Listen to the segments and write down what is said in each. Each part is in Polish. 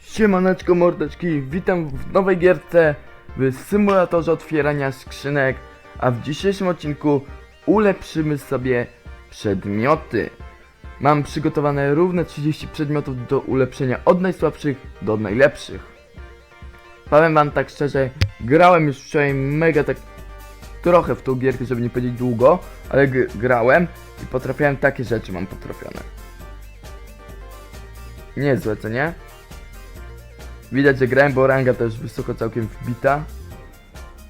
Siemaneczko mordeczki, witam w nowej gierce w symulatorze otwierania skrzynek, a w dzisiejszym odcinku ulepszymy sobie przedmioty. Mam przygotowane równe 30 przedmiotów do ulepszenia od najsłabszych do najlepszych. Powiem wam tak szczerze, grałem już wczoraj mega tak trochę w tą gierkę, żeby nie powiedzieć długo, ale grałem i potrafiłem takie rzeczy mam potrafione. Niezłe, co nie? Widać, że grałem, bo ranga też wysoko całkiem wbita.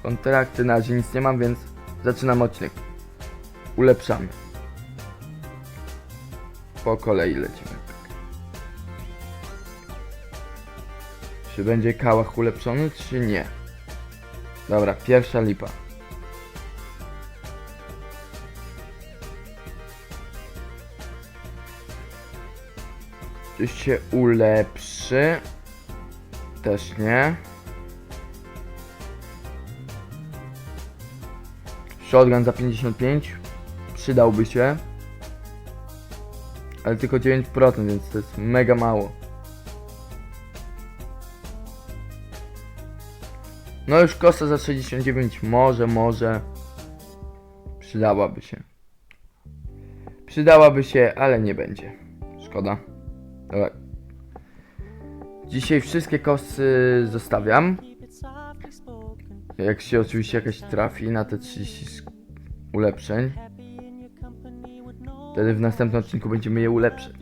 Kontrakty na razie nic nie mam, więc zaczynam odcinek. Ulepszamy. Po kolei lecimy. Czy będzie kałach ulepszony, czy nie? Dobra, pierwsza lipa. Czy się ulepszy? Też nie. Shotgun za 55 przydałby się. Ale tylko 9%, więc to jest mega mało. No już kosta za 69 może, może przydałaby się. Przydałaby się, ale nie będzie. Szkoda. Dobra. Dzisiaj wszystkie kosy zostawiam. Jak się oczywiście jakaś trafi na te 30 sk- ulepszeń. Wtedy w następnym odcinku będziemy je ulepszać.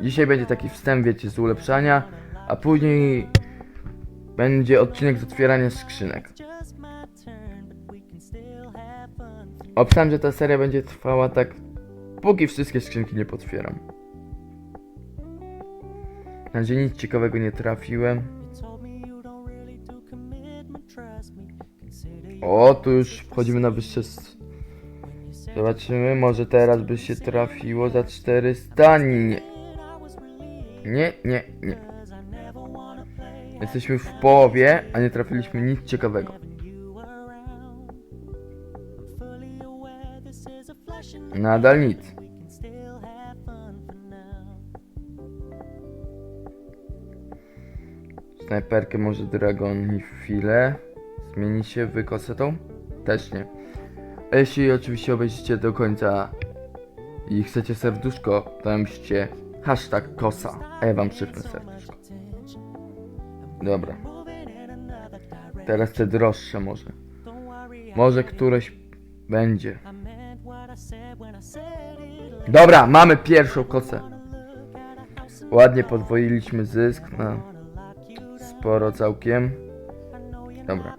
Dzisiaj będzie taki wstęp, wiecie, z ulepszania, a później będzie odcinek z otwierania skrzynek. Obstałem, że ta seria będzie trwała tak, póki wszystkie skrzynki nie potwieram. Na razie nic ciekawego nie trafiłem. O, tu już wchodzimy na wyższe... Zobaczymy, może teraz by się trafiło za 400. Nie. Nie, nie, nie. Jesteśmy w połowie, a nie trafiliśmy nic ciekawego. Nadal nic. Snajperkę może Dragon chwilę. Zmieni się w kosetą? Też nie. A jeśli oczywiście obejrzycie do końca i chcecie serduszko, to napiszcie hashtag kosa, a ja wam przypnę serduszko. Dobra. Teraz te droższe może. Może któreś będzie. Dobra, mamy pierwszą kosę. Ładnie podwoiliśmy zysk na sporo całkiem. Dobra.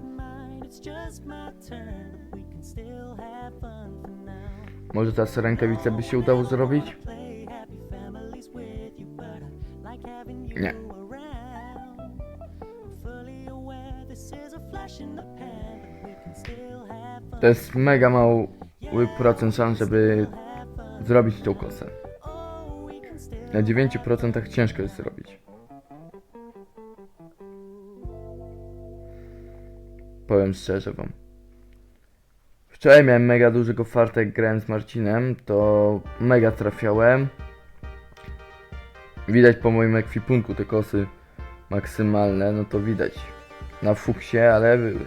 Może teraz rękawice by się udało zrobić? Nie. To jest mega mały procent szans, żeby zrobić tą kosę. Na 9% ciężko jest zrobić. Powiem szczerze wam. Wczoraj miałem mega dużego farta grałem z Marcinem, to mega trafiałem. Widać po moim ekwipunku te kosy maksymalne, no to widać. Na fuksie, ale były.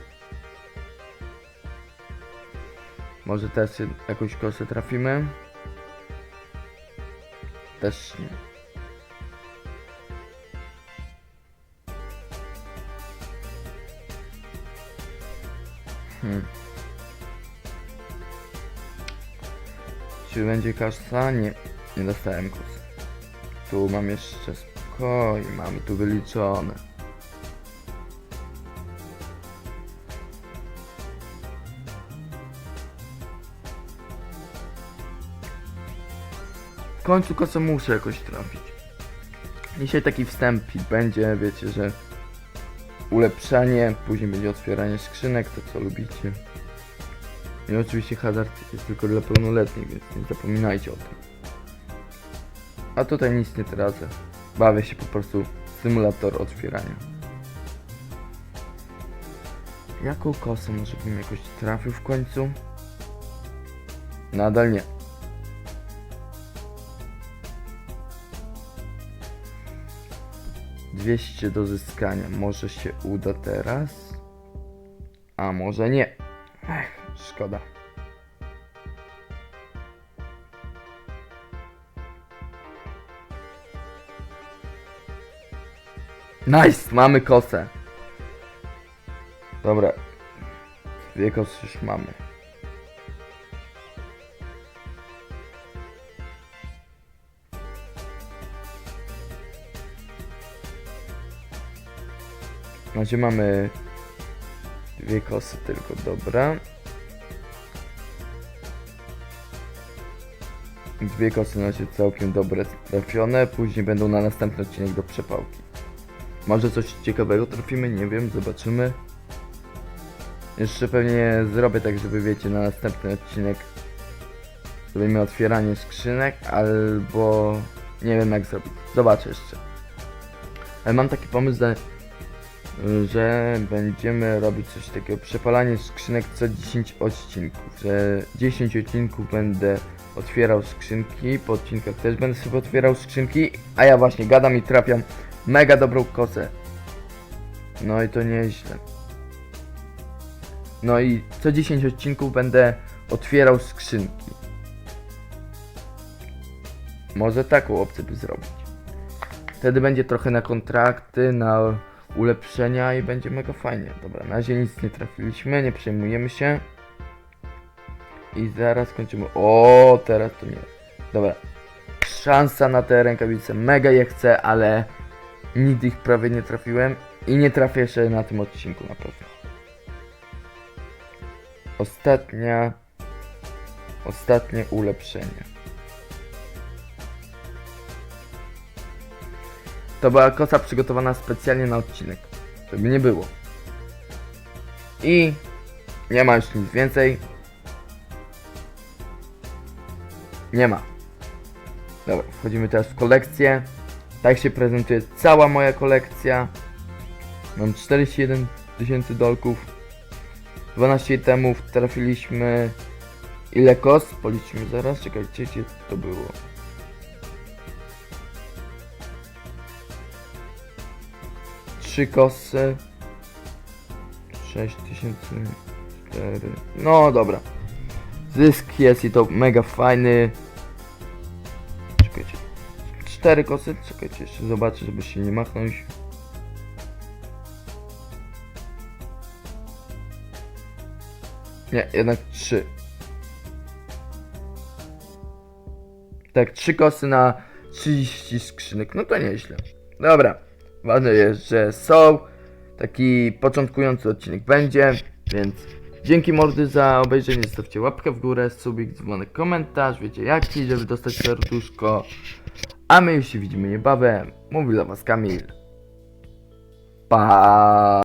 Może teraz jakąś kosę trafimy? Też nie. Hmm. Czy będzie kasa? Nie, nie dostałem. Tu mam jeszcze spokojnie, mamy tu wyliczone. Końcu kosę muszę jakoś trafić. Dzisiaj taki wstępik będzie, wiecie, że ulepszanie, później będzie otwieranie skrzynek, to co lubicie. I oczywiście hazard jest tylko dla pełnoletnich, więc nie zapominajcie o tym. A tutaj nic nie tracę. Bawię się po prostu symulator otwierania. Jaką kosę może bym jakoś trafił w końcu? Nadal nie. 200 do zyskania. Może się uda teraz? A może nie. Ech, szkoda. Nice, mamy kosę. Dobra. Dwie kosy już mamy. Na razie mamy dwie kosy tylko, dobra. Dwie kosy na razie całkiem dobre trafione, później będą na następny odcinek do przepałki. Może coś ciekawego trafimy, nie wiem, zobaczymy. Jeszcze pewnie zrobię tak, żeby wiecie, na następny odcinek zrobimy otwieranie skrzynek, albo nie wiem jak zrobić. Zobaczę jeszcze. Ale mam taki pomysł, że, że będziemy robić coś takiego, przepalanie skrzynek co 10 odcinków, że 10 odcinków będę otwierał skrzynki, po odcinkach też będę sobie otwierał skrzynki, a ja właśnie gadam i trafiam mega dobrą kosę. No i to nieźle. No i co 10 odcinków będę otwierał skrzynki. Może taką opcję by zrobić. Wtedy będzie trochę na kontrakty, na ulepszenia i będzie mega fajnie. Dobra, na razie nic nie trafiliśmy, nie przejmujemy się. I zaraz kończymy. O, teraz to nie. Dobra. Szansa na te rękawice. Mega je chcę, ale nigdy ich prawie nie trafiłem. I nie trafię jeszcze na tym odcinku na pewno. Ostatnia. Ostatnie ulepszenie. To była kosa przygotowana specjalnie na odcinek. Żeby nie było. I nie ma już nic więcej. Nie ma. Dobra, wchodzimy teraz w kolekcję. Tak się prezentuje cała moja kolekcja. Mam 41 tysięcy dolków. 12 itemów trafiliśmy. Ile kos? Policzmy zaraz. Czekajcie, gdzie to było. Trzy kosy. 6004. No dobra. Zysk jest i to mega fajny. Czekajcie. Cztery kosy? Czekajcie, jeszcze zobaczę, żeby się nie machnąć. Nie, jednak trzy. Tak, trzy kosy na 30 skrzynek. No to nieźle. Dobra. Ważne jest, że są. Taki początkujący odcinek będzie, więc dzięki mordy za obejrzenie. Zostawcie łapkę w górę, subik, dzwonek, komentarz. Wiecie jaki, żeby dostać serduszko. A my już się widzimy niebawem. Mówi dla was Kamil. Pa.